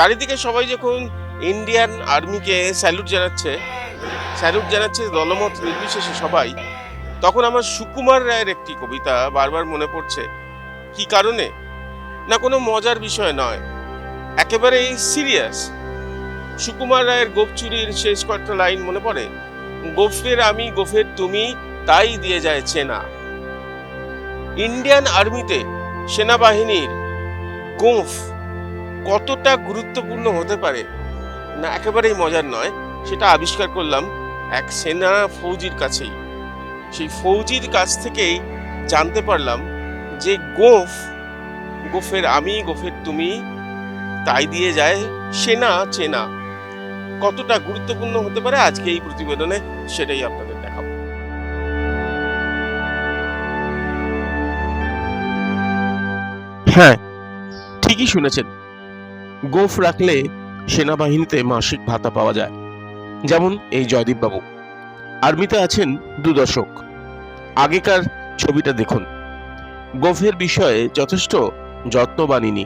চারিদিকে সবাই যখন ইন্ডিয়ান আর্মিকে স্যালুট জানাচ্ছে স্যালুট জানাচ্ছে দলমত নির্বিশেষে সবাই, তখন আমার সুকুমার রায়ের একটি কবিতা বারবার মনে পড়ছে। কি কারণে? না কোনো মজার বিষয় নয়। একেবারেই সিরিয়াস সুকুমার রায়ের গোপ চুরির শেষ কয়েকটা লাইন মনে পড়ে? গোফের আমি গোফের তুমি, তাই দিয়ে যায় চেনা। ইন্ডিয়ান আর্মিতে সেনাবাহিনীর গোফ কতটা গুরুত্বপূর্ণ হতে পারে? না, একেবারেই মজার নয়। সেটা আবিষ্কার করলাম এক সেনা ফৌজির কাছেই। সেই ফৌজির কাছ থেকেই জানতে পারলাম যে গোফ, গোফের আমি, গোফের তুমি, তাই দিয়ে যায় সেনা চেনা। কতটা গুরুত্বপূর্ণ হতে পারে আজকে এই প্রতিবেদনে সেটাই আপনাদের দেখাবো। হ্যাঁ ঠিকই শুনেছেন। গোফ রাখলে সেনাবাহিনীতে মাসিক ভাতা পাওয়া যায়। যেমন এই জয়দীপ বাবু আর্মিতে আছেন দু দশক। আগেকার ছবিটা দেখুন। গোফের বিষয়ে যথেষ্ট যত্নবানিনী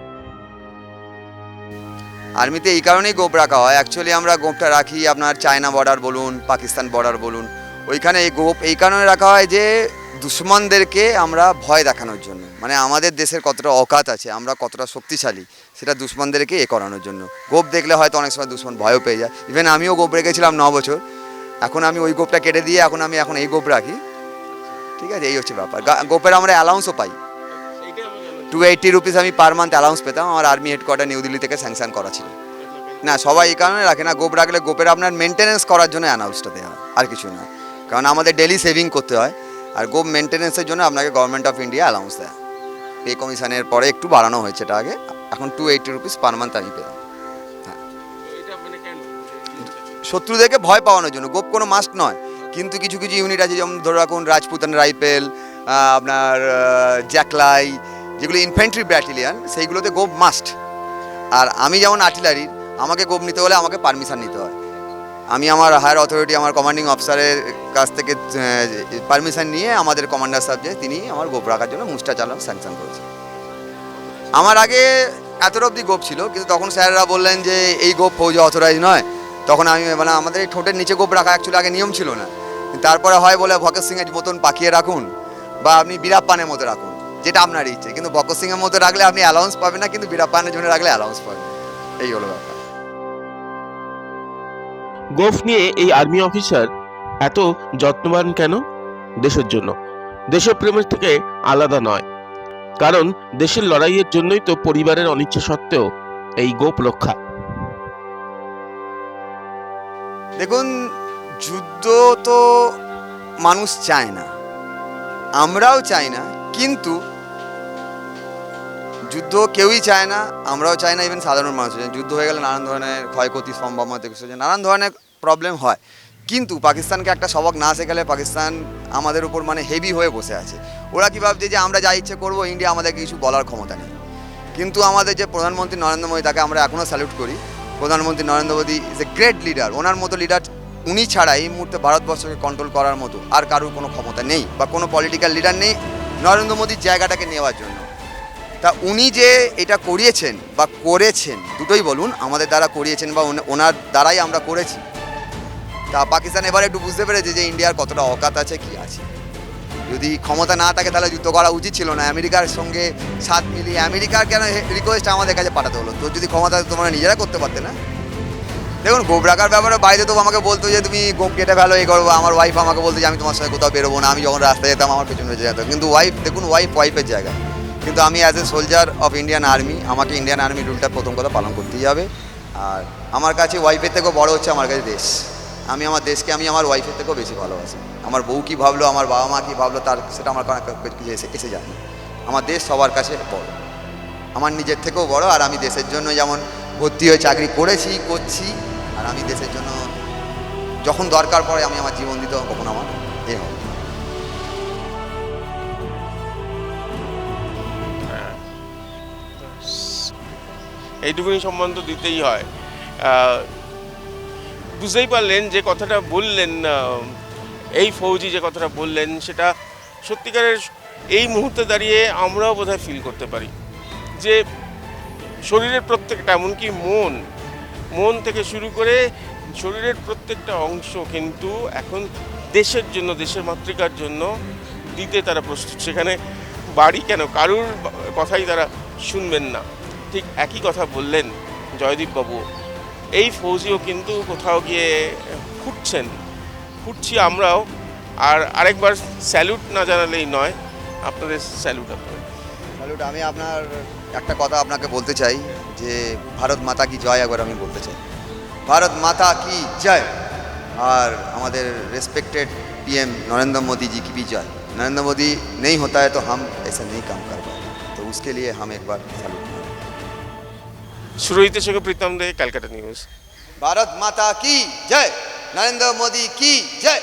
আর্মিতে এই কারণেই গোপ রাখা হয়। অ্যাকচুয়ালি আমরা গোপটা রাখি আপনার চায়না বর্ডার বলুন, পাকিস্তান বর্ডার বলুন। ওইখানে এই গোপ এই কারণে রাখা হয় যে দুশ্মনদেরকে আমরা ভয় দেখানোর জন্য। মানে আমাদের দেশের কতটা অকাত আছে, আমরা কতটা শক্তিশালী, সেটা দুশ্মনদেরকে এ করানোর জন্য। গোপ দেখলে হয়তো অনেক সময় দুশ্মন ভয়ও পেয়ে যায়। ইভেন আমিও গোপ রেখেছিলাম ন বছর। এখন আমি ওই গোপটা কেটে দিয়ে এখন আমি এখন এই গোপ রাখি। ঠিক আছে? এই হচ্ছে ব্যাপার। গোপের আমরা অ্যালাউন্সও পাই। টু এইটটি রুপিস আমি পার মান্থ অ্যালাউন্স পেতাম। আমার আর্মি হেডকোয়ার্টার নিউ দিল্লি থেকে স্যাংশন করা ছিল। না, সবাই এই কারণে রাখে না। গোপ রাখলে গোপের আপনার মেনটেনেন্স করার জন্য অ্যানাউন্সটা দেওয়া হয়। আর কিছু না। কারণ আমাদের ডেলি সেভিং করতে হয়। আর গোপ মেনটেনেন্সের জন্য আপনাকে গভর্নমেন্ট অফ ইন্ডিয়া অ্যালাউন্স দেয়। পে কমিশনের পরে একটু বাড়ানো হয়েছে এটা আগে। এখন two eighty rupees per month আমি পেলাম। শত্রুদেরকে ভয় পাওয়ানোর জন্য। গোপ কোনো মাস্ট নয়। কিন্তু কিছু কিছু ইউনিট আছে, যেমন ধরে রাখুন রাজপুতান রাইফেল আপনার জ্যাকলাই যেগুলো ইনফেন্ট্রি ব্যাটালিয়ান সেইগুলোতে গোপ মাস্ট আর আমি যেমন আর্টিলারির আমাকে গোপ নিতে হলে আমাকে পারমিশন নিতে হয়। আমি আমার হায়ার অথরিটি আমার কমান্ডিং অফিসারের কাছ থেকে পারমিশন নিয়ে আমাদের কমান্ডার সাহেব যে তিনি আমার গোপ রাখার জন্য মুস্টা চালান স্যাংশন করেছে। আমার আগে এতটা অবধি গোপ ছিল, কিন্তু তখন স্যাররা বললেন যে এই গোপ ফৌজে অথরাইজ নয়। তখন আমি মানে আমাদের এই ঠোঁটের নিচে গোপ রাখা অ্যাকচুয়ালি আগে নিয়ম ছিল না। তারপরে হয় বলে ভগৎ সিংয়ের মতন পাকিয়ে রাখুন বা আপনি বীরাপ্পানের মতো রাখুন, যেটা আপনার ইচ্ছে। কিন্তু ভগৎ সিংয়ের মতো রাখলে আপনি অ্যালাউন্স পাবেন না, কিন্তু বীরাপ্পানের জন্য রাখলে অ্যালাউন্স পাবেন এই হলো ব্যাপার। গোফ নিয়ে এই আর্মি অফিসার এত যত্নবান কেন? দেশের জন্য। দেশপ্রেমের থেকে আলাদা নয়। কারণ দেশের লড়াইয়ের জন্যই তো পরিবারের অনিচ্ছা সত্ত্বেও এই গোপ রক্ষা। দেখুন, যুদ্ধ তো মানুষ চায় না। আমরাও চাই না, কিন্তু যুদ্ধ কেউই চায় না, আমরাও চাই না ইভেন সাধারণ মানুষ যুদ্ধ হয়ে গেলে নানান ধরনের ক্ষয়ক্ষতি সম্ভাবনা থেকে নানান ধরনের প্রবলেম হয়। কিন্তু পাকিস্তানকে একটা সবক না শেখালে পাকিস্তান আমাদের উপর মানে হেভি হয়ে বসে আছে। ওরা কী ভাবছে যে আমরা যা ইচ্ছে করব ইন্ডিয়া আমাদেরকে কিছু বলার ক্ষমতা নেই। কিন্তু আমাদের যে প্রধানমন্ত্রী নরেন্দ্র মোদী, তাকে আমরা এখনও স্যালুট করি। প্রধানমন্ত্রী Narendra Modi is a great leader ওনার মতো লিডার উনি ছাড়া এই মুহূর্তে ভারতবর্ষকে কন্ট্রোল করার মতো আর কারোর কোনো ক্ষমতা নেই বা কোনো পলিটিক্যাল লিডার নেই নরেন্দ্র মোদীর জায়গাটাকে নেওয়ার জন্য। তা উনি যে এটা করিয়েছেন বা করেছেন, দুটোই বলুন, আমাদের দ্বারা করিয়েছেন বা ওনা- ওনার দ্বারাই আমরা করেছি। তা পাকিস্তান এবার একটু বুঝতে পেরেছে যে ইন্ডিয়ার কতটা অকাত আছে, কি আছে। যদি ক্ষমতা না থাকে তাহলে যুদ্ধ করা উচিত ছিল না। আমেরিকার সঙ্গে সাথ মিলিয়ে, আমেরিকার কেন রিকোয়েস্ট আমাদের কাছে পাঠাতে হলো? তো যদি ক্ষমতা তোমরা নিজেরা করতে পারতে না? দেখুন গোপ রাখার ব্যাপারে বাইরে তো আমাকে বলতো যে, তুমি গোপ কেটে ফেলো এই করব আমার ওয়াইফ আমাকে বলতো যে, আমি তোমার সঙ্গে কোথাও বেরোবো না। আমি যখন রাস্তায় যেতাম, আমার পেছনে পেছনে যেত কিন্তু ওয়াইফ দেখুন ওয়াইফ ওয়াইফের জায়গা। কিন্তু আমি as a soldier of Indian army আমাকে ইন্ডিয়ান আর্মি রুলটা প্রথম কথা পালন করতেই হবে। আর আমার কাছে ওয়াইফের থেকেও বড় হচ্ছে আমার কাছে দেশ। আমি আমার দেশকে, আমি আমার ওয়াইফের থেকেও বেশি ভালোবাসি। আমার বউ কী ভাবলো, আমার বাবা মা কী ভাবলো, তার সেটা আমার কিছু এসে এসে যায় আমার দেশ সবার কাছে বড়। আমার নিজের থেকেও বড়, আর আমি দেশের জন্য যেমন ভর্তি হয়ে চাকরি করেছি, করছি, আর আমি দেশের জন্য যখন দরকার পড়ে আমি আমার জীবন দিতে কখন আমার এ হবে। এইটুকুনি সম্বন্ধ দিতেই হয়। বুঝতেই পারলেন যে কথাটা বললেন এই ফৌজি যে কথাটা বললেন, সেটা সত্যিকারের এই মুহূর্তে দাঁড়িয়ে আমরাও বোধহয় ফিল করতে পারি। যে শরীরের প্রত্যেকটা, এমনকি মন মন থেকে শুরু করে শরীরের প্রত্যেকটা অংশ কিন্তু এখন দেশের জন্য, দেশের মাতৃকার জন্য দিতে তারা প্রস্তুত। সেখানে বাড়ি কেন? কারুর কথাই তারা শুনবেন না। ঠিক একই কথা বললেন জয়দীপ বাবু এই ফৌজিও কিন্তু কোথাও গিয়ে ফুটছেন ফুটছি আমরাও আর আরেকবার স্যালুট না জানালেই নয় আপনাদের স্যালুট আপনাদের স্যালুট আমি আপনার একটা কথা আপনাকে বলতে চাই যে ভারত মাতা কি জয় একবার আমি বলতে চাই ভারত মাতা কি জয় আর আমাদের रेस्पेक्टेड पीएम नरेंद्र मोदी जी की भी जय नरेंद्र मोदी नहीं होता है तो हम ऐसा नहीं काम कर पाए तो उसके लिए हम एक बार सैल्यूट करें সুরজিতের সঙ্গে প্রীতম দে ক্যালকাটা নিউজ। ভারত মাতা কি? জয়। নরেন্দ্র মোদী কি? জয়।